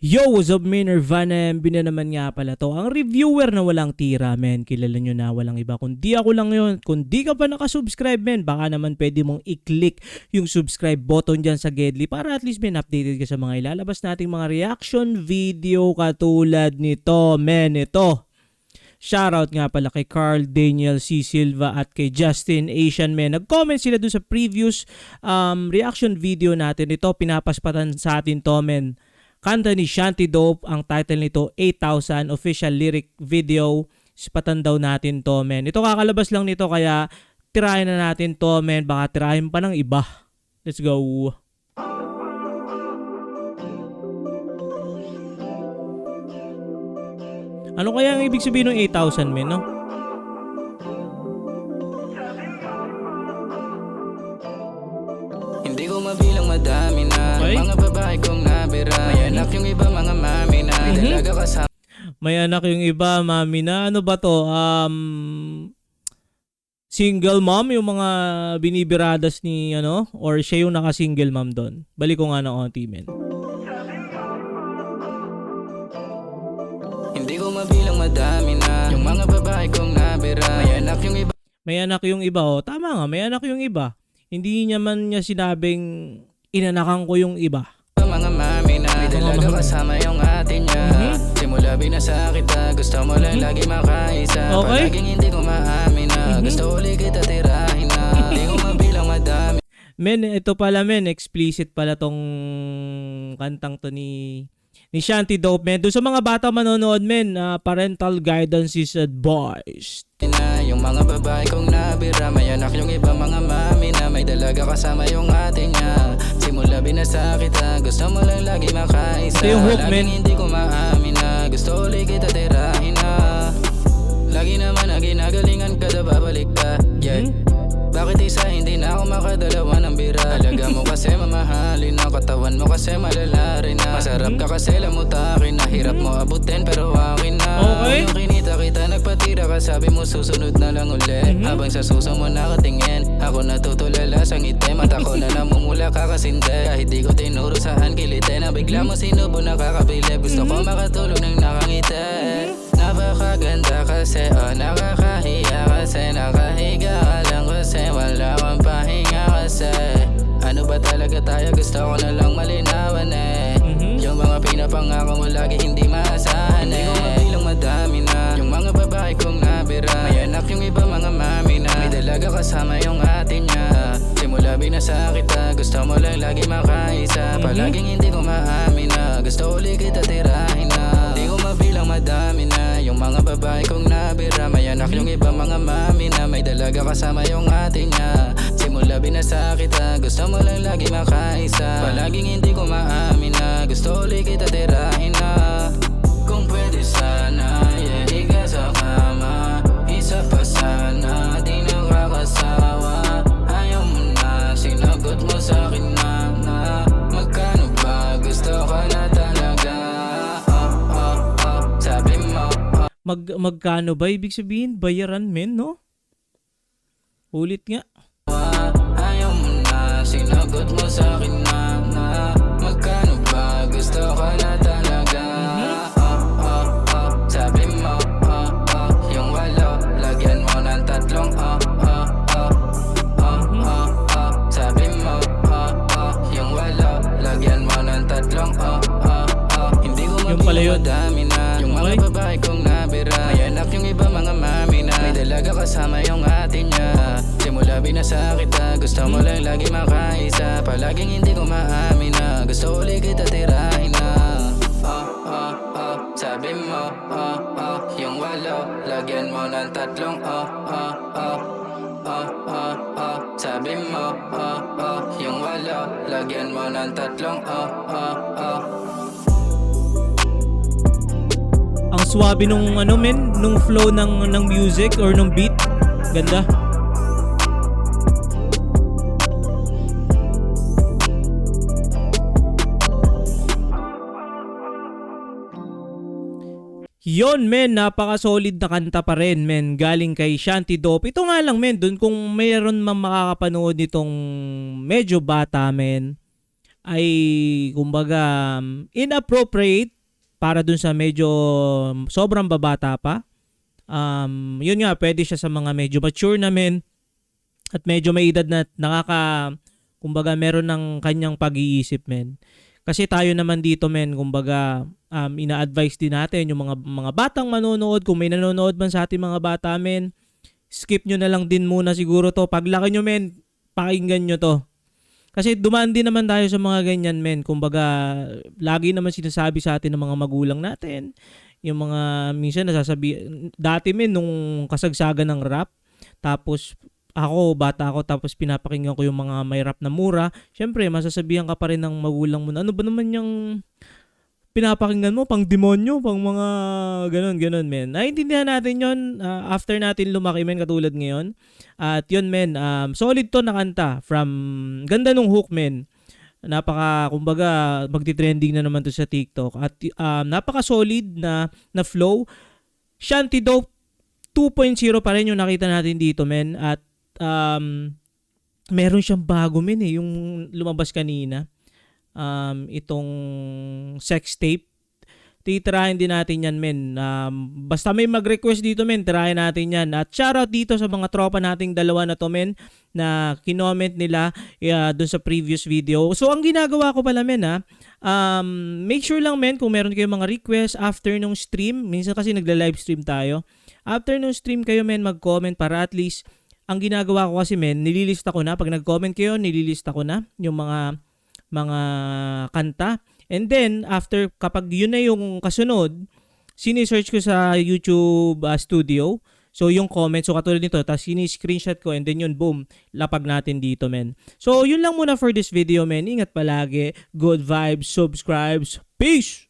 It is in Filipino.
Yo, what's up men? Nirvana MB na naman nga pala to. Ang reviewer na walang tira men. Kilala nyo na walang iba. Kung di ako lang yun, kung di ka pa nakasubscribe men, baka naman pwede mong i-click yung subscribe button dyan sa Gedli para at least men updated ka sa mga ilalabas nating mga reaction video katulad nito men. Ito. Shoutout nga pala kay Carl Daniel C. Silva at kay Justin Asian Men. Nag-comment sila dun sa previous um, reaction video natin. Ito, pinapaspatan sa atin to men. Kanta ni Shanty Dope, ang title nito 8,000 official lyric video. Spatan daw natin to men. Ito kakalabas lang nito kaya tirahin na natin to men. Baka tirahin pa ng iba. Let's go. Ano kaya ang ibig sabihin ng 8,000 men, no? Mhm. Dalaga kasama May anak yung iba, mami na. Ano ba to? Um, single mom, yung mga binibiradas ni, ano? Or siya yung naka-single mom doon? Balik ko nga ng onti, men. Hindi ko mabilang madami na Yung mga babae kong nabira May anak yung iba May anak yung iba, oh. Tama nga, may anak yung iba. Hindi niya man niya sinabing inanakan ko yung iba. mga na May dalaga kasama yung ate niya. Mhm. Simula binasa kita. Gusto mo lang lagi makaisa. Okay. Palaging hindi ko maamin na. Mhm. Gusto uli kita tirahin na. Hindi ko mabilang madami. Men, ito pala men, explicit pala tong kantang to ni ni Shanty Dope men. Doon sa mga bata manonood men, ah, parental guidance is advised. na Yung mga babae kong nabira. May anak yung iba mga mami na. May dalaga kasama yung ate niya Simula binasa kita. Gusto mo lang lagi makaisa. Ito yung hook, men. hindi ko maamin na. Gusto ulit kita tirahin na. Lagi naman na ginagalingan ka na babalik ka. Yeah. Hmm? Isa hindi na ako makadalawa ng bira. Alaga mo kasi mamahalin na Katawan mo kasi malala rin na. Masarap ka kasi lamutakin na. Hirap mo abutin pero akin na. Okay. Nung kinita kita nagpatira ka. Sabi mo susunod na lang uli. Habang sa suso mo nakatingin Ako natutulala sa ngiti. Mata ko na namumula kakasinde Kahit di ko tinuro saan kilitin Na bigla mo sinubo nakakabili. Gusto ko makatulog ng nakangiti. Napakaganda kasi oh nakakahiya gusto ko na lang malinawan eh. Mhm. Yung mga pinapangako mo lagi hindi maasahan Hindi ko mabilang madami na. Yung mga babae kong nabira. May anak yung iba mga mami na. May dalaga kasama yung ate niya. Simula binasa kita. Gusto mo lang lagi makaisa. Palaging hindi ko maamin na. Gusto uli kita tirahin na. Hindi ko mabilang madami na. Yung mga babae kong nabira. May anak yung iba mga mami na. May dalaga kasama yung ate niya Simula binasa kita. Gusto mo lang lagi makaisa. Palaging hindi ko maamin na. Gusto uli kita tirahin na. Kung pwede sana Yeah, higa sa kama Isa pa sana Di nakakasawa Ayaw mo na Sinagot mo sa akin na, na Magkano ba Gusto ka na talaga? Oh, oh, oh Sabi mo oh, Mag magkano ba? Ibig sabihin? Bayaran men, no? Ulit nga. Sinagot mo sa akin na, na Magkano ba Gusto ka na talaga? Oh, oh, oh Sabi mo oh, oh Yung walo Lagyan mo ng tatlong oh, oh, oh Oh, oh, oh Sabi mo oh, oh Yung walo Lagyan mo ng tatlong oh, oh, oh Hindi ko Yung pala yun. madami na. Yung mga babae kong nabira. May anak yung iba mga mami na. May dalaga kasama yung ate niya Simula binasa kita Gusto mo lang lagi makaisa. Palaging hindi ko maamin na Gusto uli kita tirahin na. Oh, oh, oh Sabi mo, oh, oh Yung walo Lagyan mo ng tatlong oh, oh, oh Oh, oh, oh Sabi mo, oh, oh Yung walo Lagyan mo ng tatlong oh, oh, oh Ang swabe nung ano men, nung flow ng ng music or nung beat. Ganda. Yon men, napaka-solid na kanta pa rin men, galing kay Shanty Dope. Ito nga lang men, dun kung mayroon man makakapanood nitong medyo bata men, ay kumbaga um, inappropriate para dun sa medyo sobrang babata pa. Um, yun nga, pwede siya sa mga medyo mature na men at medyo may edad na nakaka kumbaga meron ng kanyang pag-iisip men. Kasi tayo naman dito men, kumbaga um, ina-advise din natin yung mga mga batang manonood, kung may nanonood man sa ating mga bata men, skip nyo na lang din muna siguro to. Paglaki nyo men, pakinggan nyo to. Kasi dumaan din naman tayo sa mga ganyan men. Kumbaga, lagi naman sinasabi sa atin ng mga magulang natin. Yung mga, minsan nasasabi, dati men, nung kasagsagan ng rap, tapos ako, bata ako, tapos pinapakinggan ko yung mga may rap na mura, syempre, masasabihan ka pa rin ng magulang mo na, ano ba naman yung pinapakinggan mo, pang demonyo, pang mga ganun, ganun, men. Naiintindihan natin yon ah, after natin lumaki, men, katulad ngayon. At yun, men, um, solid to na kanta from, ganda nung hook, men. Napaka, kumbaga, magti-trending na naman to sa TikTok. At um, napaka-solid na, na flow. Shanty Dope 2.0 pa rin yung nakita natin dito, men. At um, meron siyang bago, men, eh, yung lumabas kanina um, itong sex tape. Titirahin din natin yan, men. Um, basta may mag-request dito, men, tirahin natin yan. At shoutout dito sa mga tropa nating dalawa na to, men, na kinoment nila uh, dun sa previous video. So, ang ginagawa ko pala, men, ha, um, make sure lang, men, kung meron kayong mga request after nung stream, minsan kasi nagla-live stream tayo, after nung stream kayo, men, mag-comment para at least, ang ginagawa ko kasi, men, nililista ko na. Pag nag-comment kayo, nililista ko na yung mga mga kanta. And then, after, kapag yun na yung kasunod, sinisearch ko sa YouTube uh, studio. So, yung comment, so katulad nito, tapos sini-screenshot ko and then yun, boom, lapag natin dito, men. So, yun lang muna for this video, men. Ingat palagi. Good vibes, subscribes. Peace!